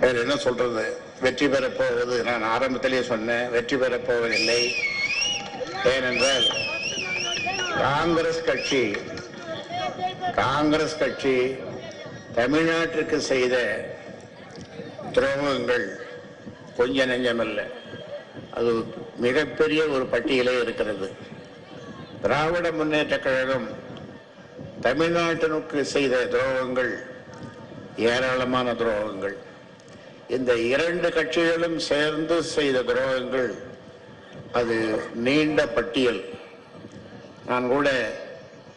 வேற என்ன சொல்றது? வெற்றி பெறப் போவது நான் ஆரம்பத்திலேயே சொன்னேன் வெற்றி பெறப் போவதில்லை. ஏனென்றால் காங்கிரஸ் கட்சி காங்கிரஸ் கட்சி தமிழ்நாட்டிற்கு செய்த துரோகங்கள் கொஞ்ச நெஞ்சமல்ல அது மிகப்பெரிய ஒரு பட்டியலே இருக்கிறது. திராவிட முன்னேற்ற கழகம் தமிழ்நாட்டினுக்கு செய்த துரோகங்கள் ஏராளமான துரோகங்கள். இந்த இரண்டு கட்சிகளும் சேர்ந்து செய்த துரோகங்கள் அது நீண்ட பட்டியல். நான் கூட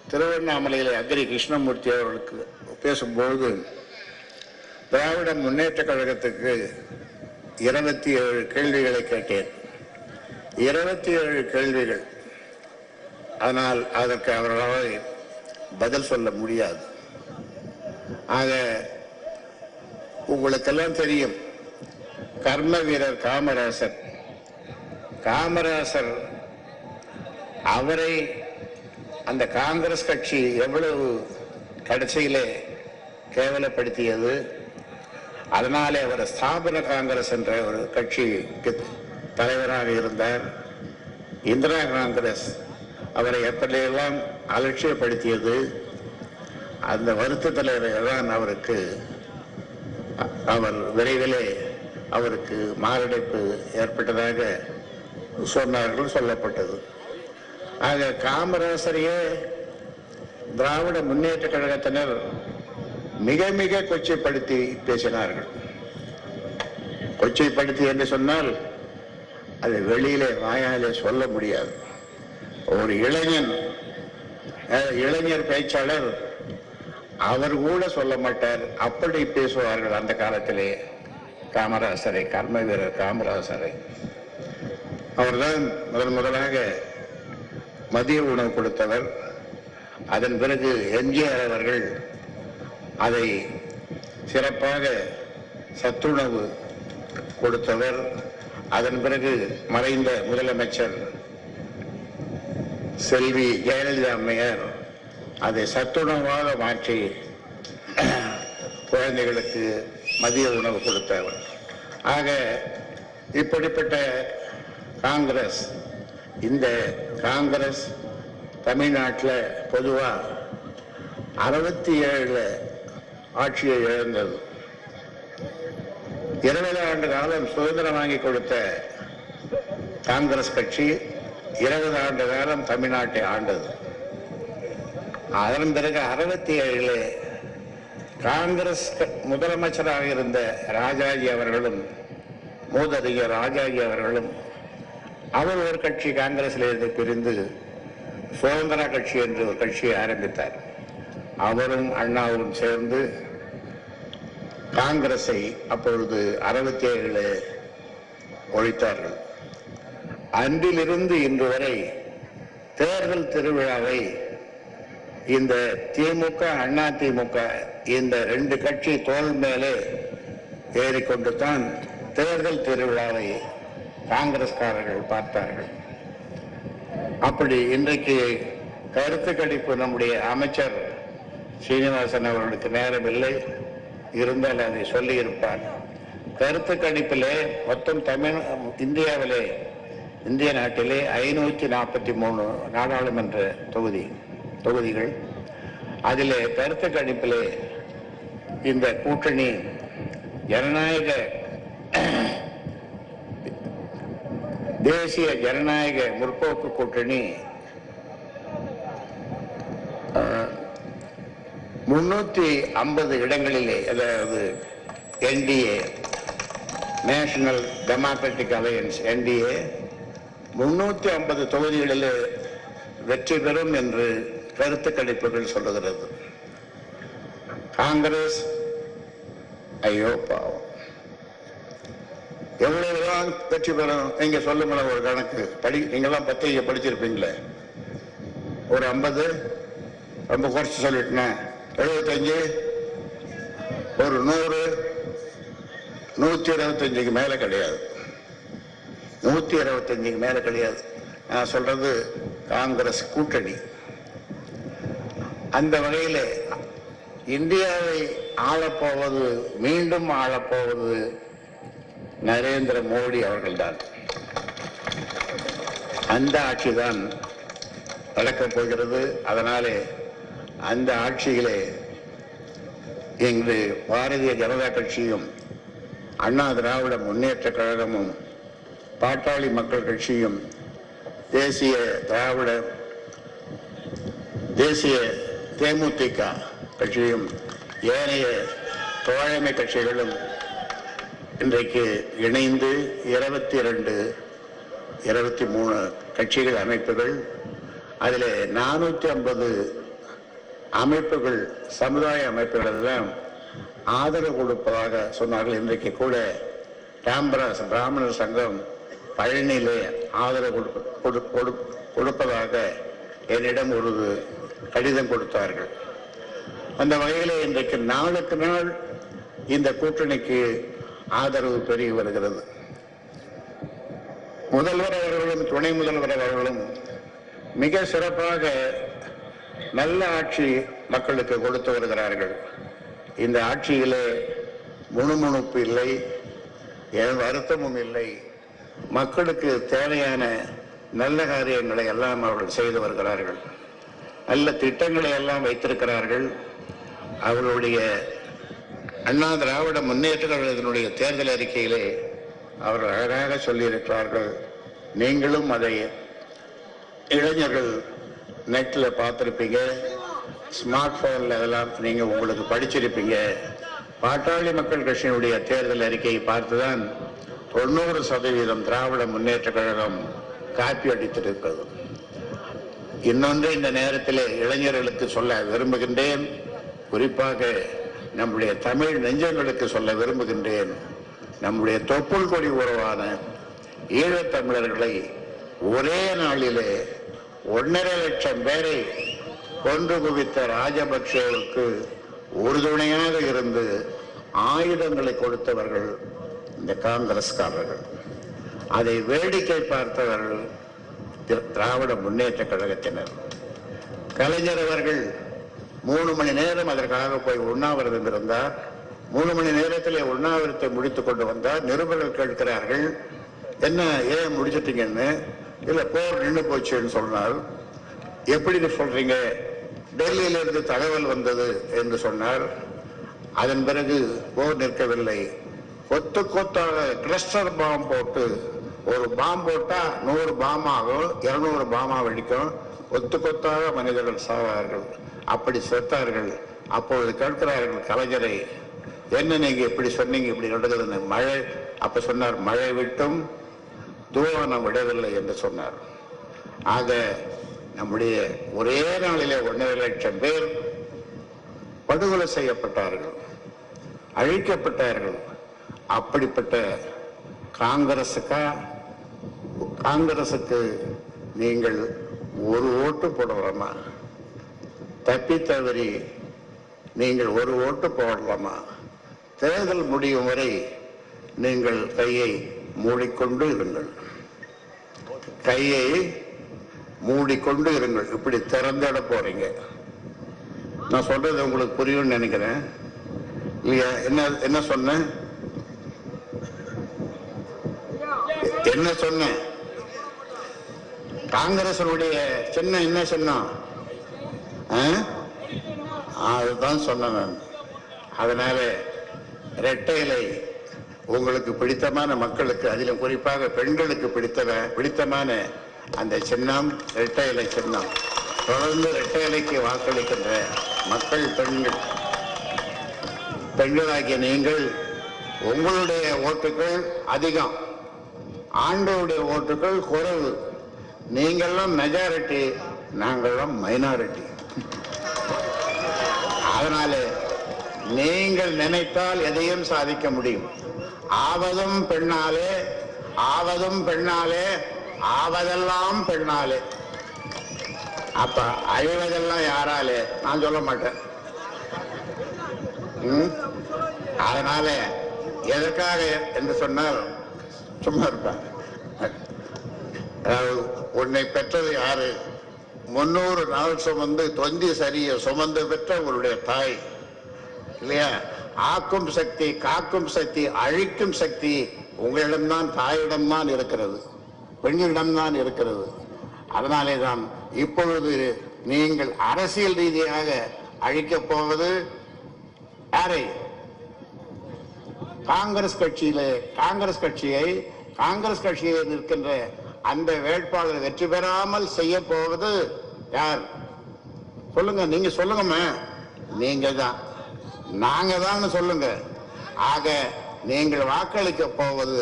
திருவண்ணாமலையில் அக்ரி கிருஷ்ணமூர்த்தி அவர்களுக்கு பேசும்போது திராவிட முன்னேற்ற கழகத்துக்கு இருபத்தி ஏழு கேள்விகளை கேட்டேன். இருபத்தி ஏழு கேள்விகள். அதனால் அதற்கு அவர்களால் பதில் சொல்ல முடியாது. ஆக உங்களுக்கெல்லாம் தெரியும் கர்ம வீரர் காமராசர். காமராசர் அவரை அந்த காங்கிரஸ் கட்சி எவ்வளவு கடைசியிலே கேவலப்படுத்தியது? அதனாலே அவர் ஸ்தாபன காங்கிரஸ் என்ற ஒரு கட்சிக்கு தலைவராக இருந்தார். இந்திரா காங்கிரஸ் அவரை எப்படியெல்லாம் அலட்சியப்படுத்தியது? அந்த வருத்தத்தில் தான் அவருக்கு அவர் விரைவிலே அவருக்கு மாரடைப்பு ஏற்பட்டதாக சொன்னார்கள் சொல்லப்பட்டது. ஆக காமராசரையே திராவிட முன்னேற்ற கழகத்தினர் மிக மிக கொச்சைப்படுத்தி பேசினார்கள். கொச்சைப்படுத்தி என்று சொன்னால் அது வெளியிலே வாயாலே சொல்ல முடியாது. ஒரு இளைஞன் இளைஞர் பேச்சாளர் அவர் கூட சொல்ல மாட்டார். அப்படி பேசுவார்கள் அந்த காலத்திலே. காமராசரை கர்ம வீரர் காமராசரை. அவர்தான் முதன் முதலாக மதிய உணவு கொடுத்தவர். அதன் பிறகு எம்ஜிஆர் அவர்கள் அதை சிறப்பாக சத்துணவு கொடுத்தவர். அதன் பிறகு மறைந்த முதலமைச்சர் செல்வி ஜெயலலிதா அம்மையார் அதை சத்துணவாக மாற்றி குழந்தைகளுக்கு மதிய உணவு கொடுத்தவர் ஆக இப்படிப்பட்ட காங்கிரஸ் இந்த காங்கிரஸ் தமிழ்நாட்டில் பொதுவாக அறுபத்தி ஏழுல ஆட்சியை இழந்தது. இருபது ஆண்டு காலம் சுதந்திரம் வாங்கி கொடுத்த காங்கிரஸ் கட்சி இருபது ஆண்டு காலம் தமிழ்நாட்டை ஆண்டது. அதன் பிறகு அறுபத்தி ஏழுல காங்கிரஸ் முதலமைச்சராக இருந்த ராஜாஜி அவர்களும் மூதறிஞர் ராஜாஜி அவர்களும் அவர் ஒரு கட்சி காங்கிரஸில் இருந்து பிரிந்து சுதந்திர கட்சி என்று ஒரு கட்சியை ஆரம்பித்தார். அவரும் அண்ணாவும் சேர்ந்து காங்கிரஸை அப்பொழுது அறுபத்தி ஏழுல ஒழித்தார்கள். அன்றிலிருந்து இன்று வரை தேர்தல் திருவிழாவை இந்த திமுக அண்ணா திமுக இந்த ரெண்டு கட்சி தோல் மேலே ஏறிக்கொண்டு தான் தேர்தல் திருவிழாவை காங்கிரஸ்காரர்கள் பார்த்தார்கள். அப்படி இன்றைக்கு கருத்து கணிப்பு நம்முடைய அமைச்சர் சீனிவாசன் அவர்களுக்கு நேரம் இல்லை. இருந்தால் அதை சொல்லியிருப்பார். கருத்து கணிப்பிலே மொத்தம் தமிழ் இந்தியாவிலே இந்திய நாட்டிலே ஐநூற்றி நாற்பத்தி மூணு நாடாளுமன்ற தொகுதி. தொகுதிகள். அதில் கருத்து கணிப்பிலே இந்த கூட்டணி ஜனநாயக தேசிய ஜனநாயக முற்போக்கு கூட்டணி முன்னூத்தி ஐம்பது இடங்களிலே அதாவது NDA national democratic alliance NDA முன்னூத்தி ஐம்பது தொகுதிகளிலே வெற்றி பெறும் என்று கருத்து கணிப்புகள் சொல்லுகிறது. காங்கிரஸ் ஐயோ பாவம். எவ்வளவுதான் வெற்றி பெறும் நீங்க சொல்லுங்களேன் ஒரு கணக்கு. படி நீங்களாம் பத்திரிகை படிச்சிருப்பீங்களே. ஒரு ஐம்பது ரொம்ப குறைச்சு சொல்லிட்டேன் எழுபத்தஞ்சு ஒரு நூறு நூத்தி இருபத்தஞ்சுக்கு மேல கிடையாது. நூத்தி இருபத்தஞ்சுக்கு மேல கிடையாது. நான் சொல்றது காங்கிரஸ் கூட்டணி. அந்த வகையில் இந்தியாவை ஆளப்போவது மீண்டும் ஆளப்போவது நரேந்திர மோடி அவர்கள்தான். அந்த ஆட்சிதான் நடக்கப் போகிறது. அதனாலே அந்த ஆட்சியிலே இங்கு பாரதிய ஜனதா கட்சியும் அண்ணா திராவிட முன்னேற்ற கழகமும் பாட்டாளி மக்கள் கட்சியும் தேசிய திராவிட தேசிய தேமுதிக கட்சியும் ஏனைய தோழமை கட்சிகளும் இன்றைக்கு இணைந்து இருபத்தி ரெண்டு இருபத்தி மூணு கட்சிகள் அமைப்புகள். அதில் நானூற்றி ஐம்பது அமைப்புகள் சமுதாய அமைப்புகள் எல்லாம் ஆதரவு கொடுப்பதாக சொன்னார்கள். இன்றைக்கு கூட டாம்பராஸ் பிராமணர் சங்கம் பழனியிலே ஆதரவு கொடுப்ப- கொடு- கொடு- கொடுப்பதாக என்னிடம் ஒரு கடிதம் கொடுத்தார்கள். அந்த வகையில் இன்றைக்கு நாளுக்கு நாள் இந்த கூட்டணிக்கு ஆதரவு பெருகி வருகிறது. முதல்வர் அவர்களும் துணை முதல்வர் அவர்களும் மிக சிறப்பாக நல்ல ஆட்சி மக்களுக்கு கொடுத்து வருகிறார்கள். இந்த ஆட்சியிலே முணுமுணுப்பு இல்லை என் வருத்தமும் இல்லை. மக்களுக்கு தேவையான நல்ல காரியங்களை எல்லாம் அவர்கள் செய்து வருகிறார்கள். நல்ல திட்டங்களை எல்லாம் வைத்திருக்கிறார்கள். அவர்களுடைய அண்ணா திராவிட முன்னேற்ற கழகத்தினுடைய தேர்தல் அறிக்கையிலே அவர்கள் அழகாக சொல்லியிருக்கிறார்கள். நீங்களும் அதை இளைஞர்கள் நெட்டில் பார்த்துருப்பீங்க. ஸ்மார்ட் ஃபோனில் அதெல்லாம் நீங்கள் உங்களுக்கு படிச்சிருப்பீங்க. பாட்டாளி மக்கள் கட்சியினுடைய தேர்தல் அறிக்கையை பார்த்துதான் தொண்ணூறு சதவீதம் திராவிட முன்னேற்ற கழகம் காப்பி அடித்திருக்கிறது. இன்னொன்று இந்த நேரத்தில் இளைஞர்களுக்கு சொல்ல விரும்புகின்றேன். குறிப்பாக நம்முடைய தமிழ் நெஞ்சங்களுக்கு சொல்ல விரும்புகின்றேன். நம்முடைய தொப்புள் கொடி உறவான ஈழத்தமிழர்களை ஒரே நாளிலே ஒன்றரை லட்சம் பேரை கொன்று குவித்த ராஜபக்சேவுக்கு உறுதுணையாக இருந்து ஆயுதங்களை கொடுத்தவர்கள் இந்த காங்கிரஸ்காரர்கள். அதை வேடிக்கை பார்த்தவர்கள் திராவிட முன்னேற்ற கழகத்தினர். கலைஞர் அவர்கள் மூணு மணி நேரம் அதற்காக போய் உண்ணாவிரதம் இருந்தார். மூணு மணி நேரத்திலே உண்ணாவிரத்தை முடித்துக் கொண்டு வந்தார். நிருபர்கள் கேட்கிறார்கள் என்ன ஏன் முடிச்சிட்டீங்கன்னு? இல்லை போர் நின்று போச்சுன்னு சொன்னார். எப்படி சொல்றீங்க? டெல்லியிலிருந்து தகவல் வந்தது என்று சொன்னார். அதன் பிறகு போர் நிற்கவில்லை. கொத்து கொத்தாக கிளஸ்டர் பாம் போட்டு ஒரு பாம் போட்டா நூறு பாம் ஆகும் இருநூறு பாமா வெடிக்கும் கொத்து கொத்தாக மனிதர்கள் சாவார்கள். அப்படி செத்தார்கள். அப்பொழுது கேட்கிறார்கள் கலைஞரை என்ன நீங்க இப்படி சொன்னீங்க இப்படி நடக்குதுன்னு. மழை அப்ப சொன்னார் மழை விட்டும் தூவனம் விடவில்லை என்று சொன்னார். ஆக நம்முடைய ஒரே நாளிலே ஒன்றரை லட்சம் பேர் படுகொலை செய்யப்பட்டார்கள் அழிக்கப்பட்டார்கள். அப்படிப்பட்ட காங்கிரசுக்கா காங்கிரசுக்கு நீங்கள் ஒரு ஓட்டு போடலாமா? தப்பி தவறி நீங்கள் ஒரு ஓட்டு போடலாமா? தேர்தல் முடியும் வரை நீங்கள் கையை மூடிக்கொண்டு இருங்கள். கையை மூடிக்கொண்டு இருங்கள். இப்படி திறந்திட போறீங்க. நான் சொல்றது உங்களுக்கு புரியும்னு நினைக்கிறேன். இல்லையா? என்ன என்ன சொன்னேன்? என்ன சொன்னேன்? காங்கிரசனுடைய சின்னம் என்ன சின்னம்? ஆ? அதுதான் சொன்னேன் நான் அதனால இரட்டைகளை இலை உங்களுக்கு பிடித்தமான மக்களுக்கு அதிலும் குறிப்பாக பெண்களுக்கு பிடித்தவ பிடித்தமான அந்த சின்னம் இரட்டை இலை சின்னம். தொடர்ந்து இரட்டை இலைக்கு வாக்களிக்கின்ற மக்கள் பெண்கள் பெண்களாகிய நீங்கள் உங்களுடைய ஓட்டுகள் அதிகம். ஆண்களுடைய ஓட்டுகள் குறைவு. நீங்கள்லாம் மெஜாரிட்டி நாங்கள்லாம் மைனாரிட்டி அதனால நீங்கள் நினைத்தால் எதையும் சாதிக்க முடியும். ஆவதும் பெண்ணாலே ஆவதும் பெண்ணாலே ஆவதெல்லாம் பெண்ணாலே. அப்ப அழிவதெல்லாம் யாராலே? நான் சொல்ல மாட்டேன். அதனால எதற்காக என்று சொன்னால் சும்மா இருப்பாங்க. உன்னை பெற்றது யாரு? முன்னூறு நாள் சுமந்து தொந்தி சரிய சுமந்து பெற்ற உங்களுடைய தாய். இல்லையா? ஆக்கும் சக்தி காக்கும் சக்தி அழிக்கும் சக்தி உங்களிடம்தான் தாயிடம்தான் இருக்கிறது. பெண்களிடம்தான் இருக்கிறது. அதனாலே தான் இப்பொழுது நீங்கள் அரசியல் ரீதியாக அழிக்கப் போவது யாரை? காங்கிரஸ் கட்சியிலே காங்கிரஸ் கட்சியை காங்கிரஸ் கட்சியை நிற்கின்ற அந்த வேட்பாளர் வெற்றி பெறாமல் செய்ய போவது யார்? சொல்லுங்க நீங்க சொல்லுங்கம்மா. நீங்க தான். நாங்க தான் சொல்லுங்க. ஆக நீங்கள் வாக்களிக்க போவது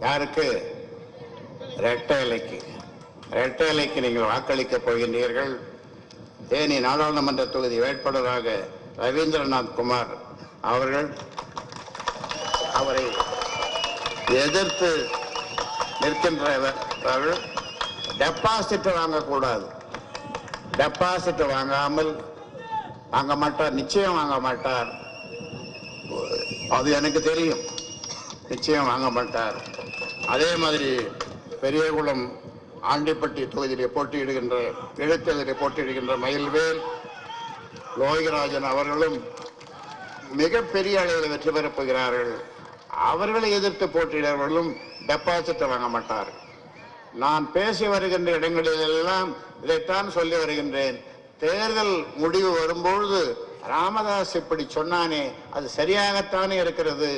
யாருக்கு? இரட்டை இலைக்கு. இரட்டை இலைக்கு நீங்கள் வாக்களிக்க போகின்றீர்கள். தேனி நாடாளுமன்ற தொகுதி வேட்பாளராக ரவீந்திரநாத் குமார் அவர்கள் அவரை எதிர்த்து நிற்கின்றவர். நிற்கின்றவர்கள் டெபாசிட் வாங்கக்கூடாது. டெபாசிட் வாங்காமல் வாங்க மாட்டார் நிச்சயம் வாங்க மாட்டார். அது எனக்கு தெரியும். நிச்சயம் வாங்க மாட்டார். அதே மாதிரி பெரியகுளம் ஆண்டிப்பட்டி தொகுதியிலே போட்டியிடுகின்ற இடைத்தேர்தலை போட்டியிடுகின்ற மயில்வேல் லோகிராஜன் அவர்களும் மிகப்பெரிய அளவில் வெற்றி பெறப் போகிறார்கள். அவர்களை எதிர்த்து போட்டியிடவர்களும் டெபாசிட் வாங்க மாட்டார்கள். நான் பேசி வருகின்ற இடங்களிலெல்லாம் இதைத்தான் சொல்லி வருகின்றேன். தேர்தல் முடிவு வரும்பொழுது ராமதாஸ் இப்படி சொன்னானே அது சரியாகத்தானே இருக்கிறது?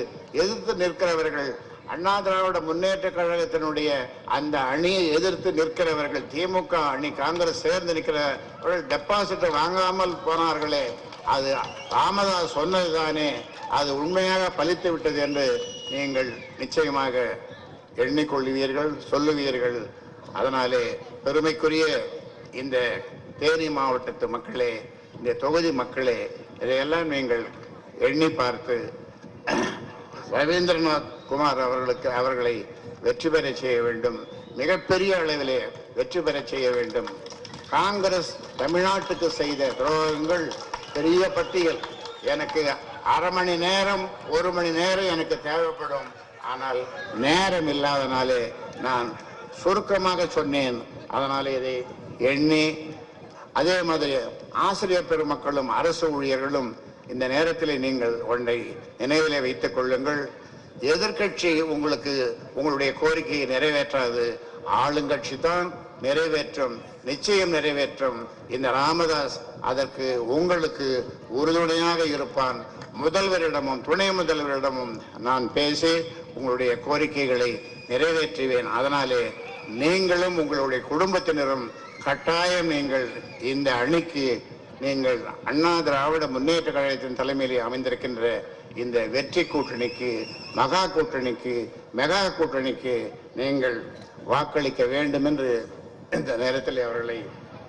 எதிர்த்து நிற்கிறவர்கள் அண்ணா திராவிட முன்னேற்ற கழகத்தினுடைய அந்த அணியை எதிர்த்து நிற்கிறவர்கள் திமுக அணி காங்கிரஸ் சேர்ந்து நிற்கிறவர்கள் டெபாசிட்டை வாங்காமல் போனார்களே அது ராமதாஸ் சொன்னதுதானே அது உண்மையாக பலித்து விட்டது என்று நீங்கள் நிச்சயமாக எண்ணிக்கொள்வீர்கள் சொல்லுவீர்கள். அதனாலே பெருமைக்குரிய இந்த தேனி மாவட்டத்து மக்களே இந்த தொகுதி மக்களே இதையெல்லாம் நீங்கள் எண்ணி பார்த்து ரவீந்திரநாத் குமார் அவர்களுக்கு அவர்களை வெற்றி பெறச் செய்ய வேண்டும். மிகப்பெரிய அளவிலே வெற்றி பெறச் செய்ய வேண்டும். காங்கிரஸ் தமிழ்நாட்டுக்கு செய்த துரோகங்கள் பெரிய பட்டியல். எனக்கு அரை மணி நேரம் ஒரு மணி நேரம் எனக்கு தேவைப்படும். ஆனால் நேரம் இல்லாதனாலே நான் சுருக்கமாக சொன்னேன். அதனாலே இதை எண்ணி அதே மாதிரி ஆசிரியர் பெருமக்களும் அரசு ஊழியர்களும் இந்த நேரத்தில் நீங்கள் ஒன்றை நினைவிலே வைத்துக் கொள்ளுங்கள். எதிர்கட்சி உங்களுக்கு உங்களுடைய கோரிக்கையை நிறைவேற்றாது. ஆளுங்கட்சி தான் நிறைவேற்றும் நிச்சயம் நிறைவேற்றும். இந்த ராமதாஸ் அதற்கு உங்களுக்கு உறுதுணையாக இருப்பான். முதல்வரிடமும் துணை முதல்வரிடமும் நான் பேசி உங்களுடைய கோரிக்கைகளை நிறைவேற்றுவேன். அதனாலே நீங்களும் உங்களுடைய குடும்பத்தினரும் கட்டாயம் நீங்கள் இந்த அணிக்கு நீங்கள் அண்ணா திராவிட முன்னேற்ற கழகத்தின் தலைமையில் அமைந்திருக்கின்ற இந்த வெற்றி கூட்டணிக்கு மகா கூட்டணிக்கு மெகா கூட்டணிக்கு நீங்கள் வாக்களிக்க வேண்டும் என்று இந்த நேரத்தில் அவர்களை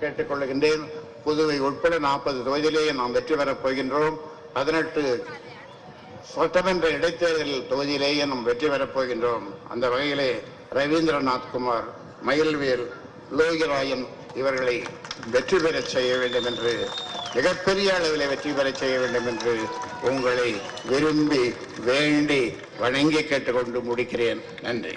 கேட்டுக்கொள்கின்றேன் புதுவை உட்பட நாற்பது தொகுதியிலேயே நாம் வெற்றி பெறப் போகின்றோம். பதினெட்டு சட்டமன்ற இடைத்தேர்தல் தொகுதியிலேயே நாம் வெற்றி பெறப் போகின்றோம். அந்த வகையிலே ரவீந்திரநாத் குமார் மயில்வேல் லோகிராயன் இவர்களை வெற்றி பெறச் செய்ய வேண்டும் என்று மிகப்பெரிய அளவில் வெற்றி பெறச் செய்ய வேண்டும் என்று உங்களை விரும்பி வேண்டி வணங்கி கேட்டுக்கொண்டு முடிக்கிறேன். நன்றி.